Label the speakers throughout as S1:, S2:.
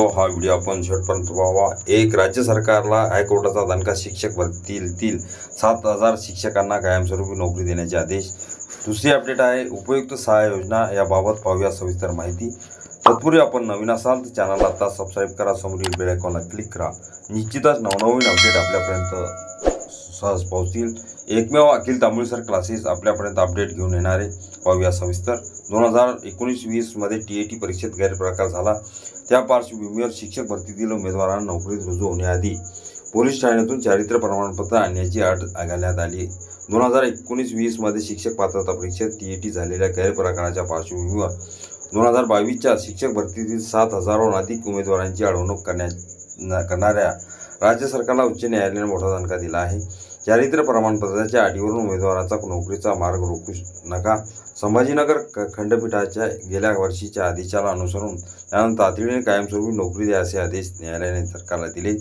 S1: सांगतो हा व्हिडिओ आपण शेवटपर्यंत पाहावा. एक राज्य सरकारला हायकोर्टाचा दणका शिक्षक भरतीतील सात हजार शिक्षकांना कायमस्वरूपी नोकरी देण्याचे आदेश. दुसरी अपडेट आहे उपयुक्त सहाय्य योजना याबाबत पाहूया सविस्तर माहिती. तत्पूर्वी आपण नवीन असाल तर चॅनलला आता सबस्क्राईब करा समोरील बेल आयकॉनला क्लिक करा. निश्चितच नवनवीन अपडेट आपल्यापर्यंत सहज पोहोचतील. एकमेव अखिल तांबुळसर क्लासेस आपल्यापर्यंत अपडेट घेऊन येणारे. पाहूया सविस्तर. दोन हजार एकोणीस वीसमध्ये टी ए टी परीक्षेत गैरप्रकार झाला. त्या पार्श्वभूमीवर शिक्षक भरतीतील उमेदवारांना नोकरीत रुजू होण्याआधी पोलीस ठाण्यातून चारित्र्य प्रमाणपत्र आणण्याची अट घालण्यात आली. दोन हजार एकोणीस वीसमध्ये शिक्षक पात्रता परीक्षेत टी ए टी झालेल्या गैरप्रकाराच्या पार्श्वभूमीवर दोन हजार बावीसच्या शिक्षक भरतीतील सात हजाराहून अधिक उमेदवारांची अडवणूक करण्या करणाऱ्या राज्य सरकारला उच्च न्यायालयाने मोठा दणका दिला आहे. चारित्र्य प्रमाणपत्राच्या अटीवरून उमेदवाराचा नोकरीचा मार्ग रोखू नका. संभाजीनगर खंडपीठाच्या गेल्या वर्षीच्या आदेशाला अनुसरून त्यांना तातडीने कायमस्वरूपी नोकरी द्या असे आदेश न्यायालयाने सरकारला दिले.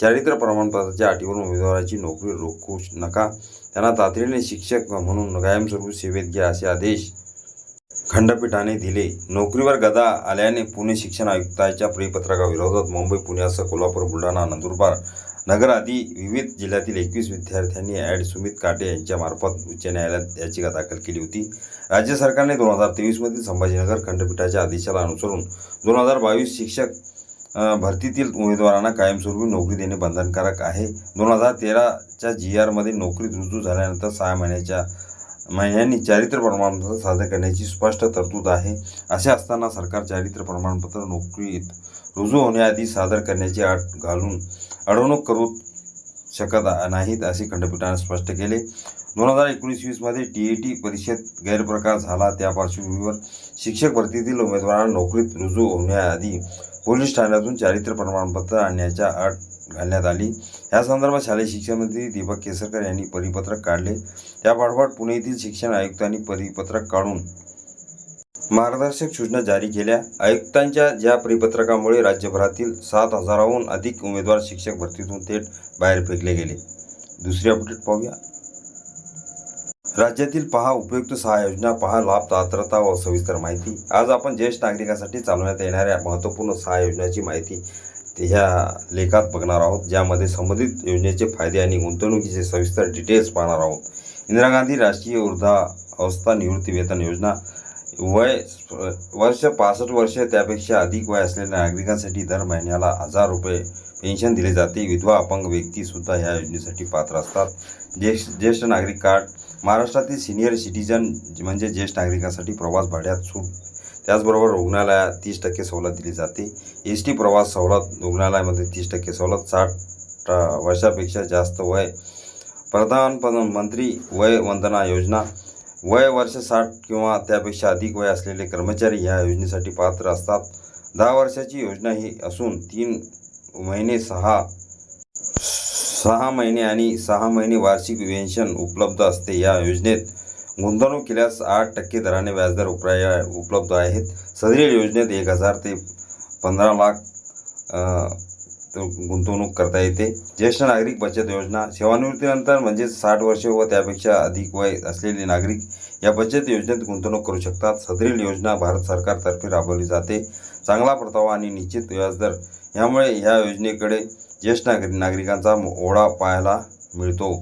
S1: चारित्र्य प्रमाणपत्राच्या अटीवरून उमेदवाराची नोकरी रोखू नका. त्यांना तातडीने शिक्षक म्हणून कायमस्वरूपी सेवेत घ्या असे आदेश खंडपीठाने दिले. नोकरीवर गदा आल्याने पुणे शिक्षण आयुक्ताच्या परिपत्रकाविरोधात मुंबई पुण्यासह कोल्हापूर बुलढाणा नंदुरबार नगरादी विविध जिल्ह्यातील एकवीस विद्यार्थ्यांनी ॲड सुमित काटे यांच्यामार्फत उच्च न्यायालयात याचिका दाखल केली होती. राज्य सरकारने दोन हजार तेवीसमधील संभाजीनगर खंडपीठाच्या आदेशाला अनुसरून दोन हजार बावीस शिक्षक भरतीतील उमेदवारांना कायमस्वरूपी नोकरी देणे बंधनकारक आहे. दोन हजार तेराच्या जी आरमध्ये नोकरी रुजू झाल्यानंतर सहा महिन्याच्या महिन्यांनी चारित्र्य प्रमाणपत्र सादर करण्याची स्पष्ट तरतूद आहे. असे असताना सरकार चारित्र्य प्रमाणपत्र नोकरीत रुजू होण्याआधी सादर करण्याची अट घालून अडवणूक करू शकत नाहीत असे खंडपीठाने स्पष्ट केले. दोन हजार एकोणीस वीसमध्ये टी ई टी परीक्षेत गैरप्रकार झाला. त्या पार्श्वभूमीवर शिक्षक भरतीतील उमेदवारांना नोकरीत रुजू होण्याआधी पोलीस ठाण्यातून चारित्र्य प्रमाणपत्र आणण्याच्या अट घालण्यात आली. या संदर्भात शालेय शिक्षण मंत्री दीपक केसरकर यांनी परिपत्रक काढले. त्या पाठोपाठ पुणे येथील शिक्षण आयुक्तांनी परिपत्रक काढून मार्गदर्शक सूचना जारी केल्या. आयुक्तांच्या ज्या परिपत्रकामुळे राज्यभरातील सात हजाराहून अधिक उमेदवार शिक्षक भरतीतून थेट बाहेर फेकले गेले. दुसरी अपडेट पाहूया. राज्यातील पहा उपयुक्त सहा योजना पहा लाभ पात्रता व सविस्तर माहिती. आज आपण ज्येष्ठ नागरिकांसाठी चालवण्यात येणाऱ्या महत्त्वपूर्ण सहा योजनाची माहिती ह्या लेखात बघणार आहोत. ज्यामध्ये संबंधित योजनेचे फायदे आणि गुंतवणुकीचे सविस्तर डिटेल्स पाहणार आहोत. इंदिरा गांधी राष्ट्रीय वृद्धावस्था निवृत्ती वेतन योजना वय वर्ष पासष्ट वर्ष त्यापेक्षा अधिक वय असलेल्या नागरिकांसाठी दर महिन्याला हजार रुपये पेन्शन दिले जाते. विधवा अपंग व्यक्तीसुद्धा ह्या योजनेसाठी पात्र असतात. ज्येष्ठ ज्येष्ठ नागरिक कार्ड महाराष्ट्रातील सिनियर सिटीजन म्हणजे ज्येष्ठ नागरिकांसाठी प्रवास भाड्यात सूट त्याचबरोबर रुग्णालयात तीस टक्के सवलत दिली जाते. एस टी प्रवास सवलत रुग्णालयामध्ये तीस टक्के सवलत साठ वर्षापेक्षा जास्त वय. प्रधानमंत्री वय वंदना योजना वय वर्ष साठ किंवा त्यापेक्षा अधिक वय असलेले कर्मचारी ह्या योजनेसाठी पात्र असतात. दहा वर्षाची योजना ही असून तीन महिने सहा सहा महिने आणि सहा महिने वार्षिक पेन्शन उपलब्ध असते. या योजनेत गुंतवणूक केल्यास आठ टक्के दराने व्याजदर उपराया उपलब्ध आहेत. सदरील योजनेत एक हजार ते पंधरा लाख गुंतवणूक करता येते. ज्येष्ठ नागरिक बचत योजना सेवानिवृत्तीनंतर म्हणजेच साठ वर्षे व त्यापेक्षा अधिक वय असलेले नागरिक या बचत योजनेत गुंतवणूक करू शकतात. सदरील योजना भारत सरकारतर्फे राबवली जाते. चांगला परतावा आणि निश्चित व्याजदर यामुळे ह्या योजनेकडे ज्येष्ठ नागरिक नागरिकांचा ओढा पाहायला मिळतो.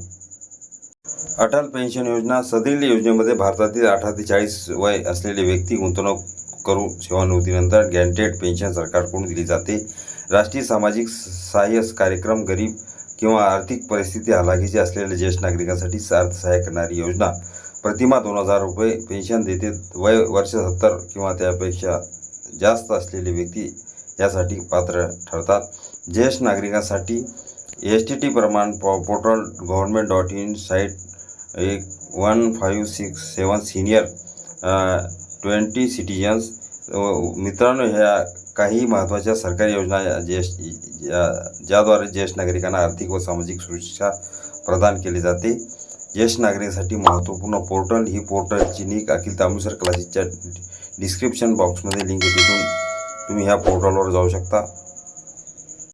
S1: अटल पेन्शन योजना सदरील योजनेमध्ये भारतातील अठरा ते चाळीस वय असलेले व्यक्ती गुंतवणूक करू सेवानिवृत्तीनंतर गॅरंटेड पेन्शन सरकारकडून दिली जाते. राष्ट्रीय सामाजिक सहाय्य कार्यक्रम गरीब किंवा आर्थिक परिस्थिती हलाखीची असलेल्या ज्येष्ठ नागरिकांसाठी अर्थसहाय्य करणारी योजना. प्रतिमा दोन हजार रुपये पेन्शन देते वय वर्ष सत्तर किंवा त्यापेक्षा जास्त असलेली व्यक्ती यासाठी पात्र ठरतात. ज्येष्ठ नागरिकांसाठी एस टी टी प्रमाण पो portal government dot in site एक one five six seven senior twenty citizens मित्रांनो ह्या काही महत्त्वाच्या सरकारी योजना ज्येष्ठ ज्याद्वारे ज्येष्ठ नागरिकांना आर्थिक व सामाजिक सुरक्षा प्रदान केली जाते. ज्येष्ठ नागरिकांसाठी महत्त्वपूर्ण पोर्टल ही पोर्टलची लिंक अखिल तांबुसर क्लासेसच्या डिस्क्रिप्शन बॉक्समध्ये लिंक आहे. तिथून तुम्ही ह्या पोर्टलवर जाऊ शकता.